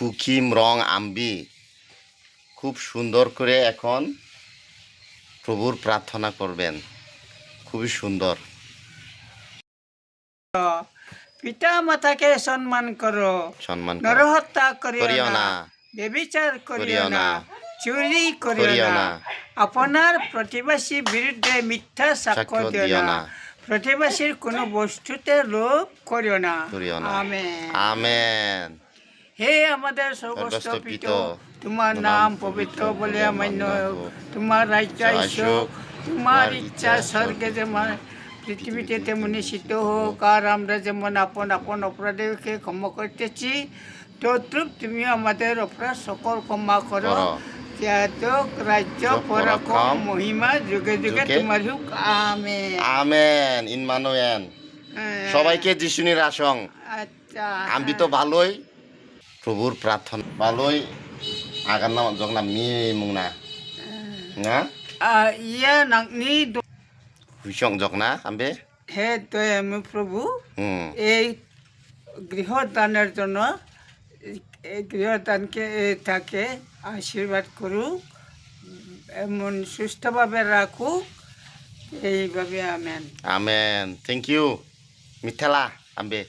কুকিম রং আম্বি। খুব সুন্দর করে এখন প্রভুর প্রার্থনা করবেন। খুবই সুন্দর। পিতা মাতাকে সম্মান করো। সম্মান নরহত্যা করিও না। বেবিচার করিও না। চুরি করিও না। আপনার প্রতিবাসী বিরুদ্ধে মিথ্যা সাক্ষ্য দিও না। প্রতিবাসীর কোনো বস্তুতে লোভ করিও না। করিও না। আমেন। আমেন। হে আমাদের স্বর্গস্থ পিত তোমার নাম পবিত্র বলে মান্য হোক। তোমার রাজ্য আসুক তোমার ইচ্ছা স্বর্গে যেমন পৃথিবীতে তেমনি সিদ্ধ হোক। আর আমরা যেমন আপন আপন অপরাধীকে ক্ষমা করতেছি তদ্রুপ তুমি আমাদের অপরাধ সকল ক্ষমা করো। রাজ্য পরাক্রম মহিমা যুগে যুগে যুগে। তোমার হোক। আমেন। আমেন। ইনমানুয়েন হ্যাঁ, সবাইকে যিশুনির আসং আচ্ছা। আমি তো ভালোই। প্রভুর প্রার্থনা। ভালোই আগার নাম যখন মি মুংনা না। ইয়া নাংনি হুইসং যকনা আম্বে? হে দয়াময় প্রভু। হুম। এই গৃহদানের জন্য গৃহদানকে তাকে আশীর্বাদ করুক এমন সুস্থভাবে রাখুক এইভাবে আমেন। আমেন। থ্যাংক ইউ মিঠালা আম্বে।